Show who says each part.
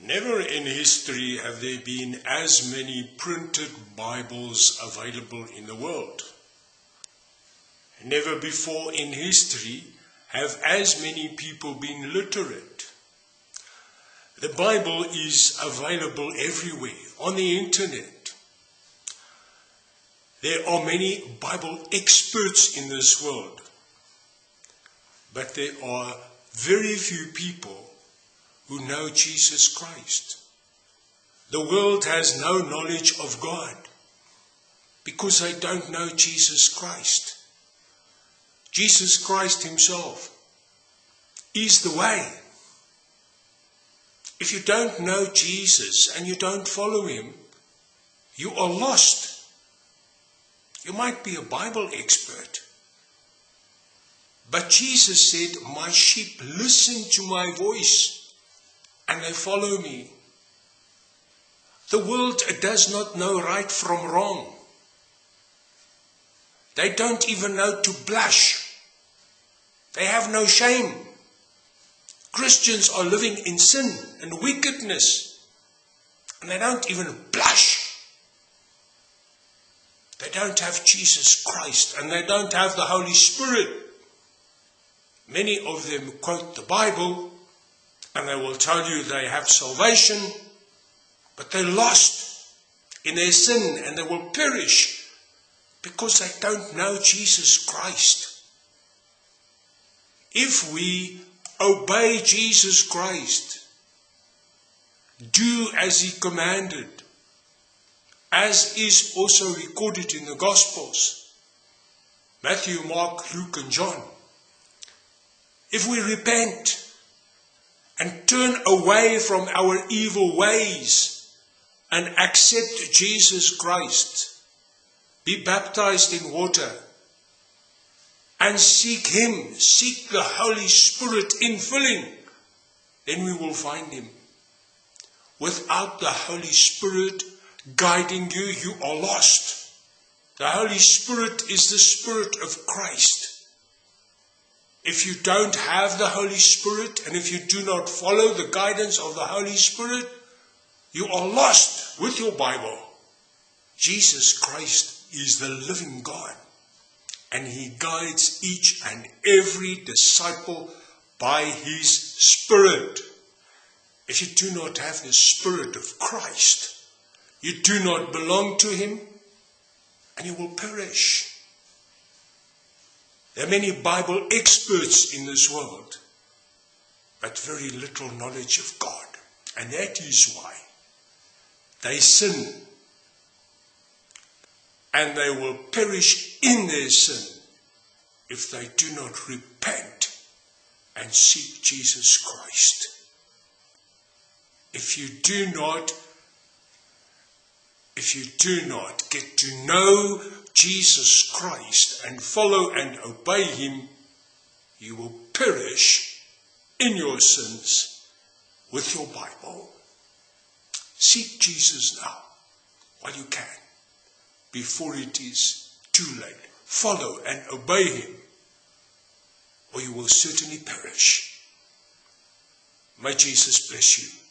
Speaker 1: Never in history have there been as many printed Bibles available in the world. Never before in history have as many people been literate. The Bible is available everywhere on the internet. There are many Bible experts in this world, but there are very few people who know Jesus Christ. The world has no knowledge of God because they don't know Jesus Christ. Jesus Christ Himself is the way. If you don't know Jesus and you don't follow Him, you are lost. You might be a Bible expert. But Jesus said, My sheep listen to my voice and they follow me. The world does not know right from wrong. They don't even know to blush. They have no shame. Christians are living in sin and wickedness, and they don't even blush. They don't have Jesus Christ, and they don't have the Holy Spirit. Many of them quote the Bible, and they will tell you they have salvation, but they're lost in their sin and they will perish because they don't know Jesus Christ. If we obey Jesus Christ, do as he commanded, as is also recorded in the Gospels Matthew, Mark, Luke, and John. If we repent, and turn away from our evil ways and accept Jesus Christ. Be baptized in water and seek Him, seek the Holy Spirit in filling, then we will find Him. Without the Holy Spirit guiding you, you are lost. The Holy Spirit is the Spirit of Christ. If you don't have the Holy Spirit and if you do not follow the guidance of the Holy Spirit, you are lost with your Bible. Jesus Christ is the living God and he guides each and every disciple by his Spirit. If you do not have the Spirit of Christ, you do not belong to him and you will perish. There are many Bible experts in this world, but very little knowledge of God. And that is why they sin and they will perish in their sin if they do not repent and seek Jesus Christ. If you do not if you do not get to know Jesus Christ and follow and obey him, you will perish in your sins with your Bible. Seek Jesus now while you can, before it is too late. Follow and obey him, or you will certainly perish. May Jesus bless you.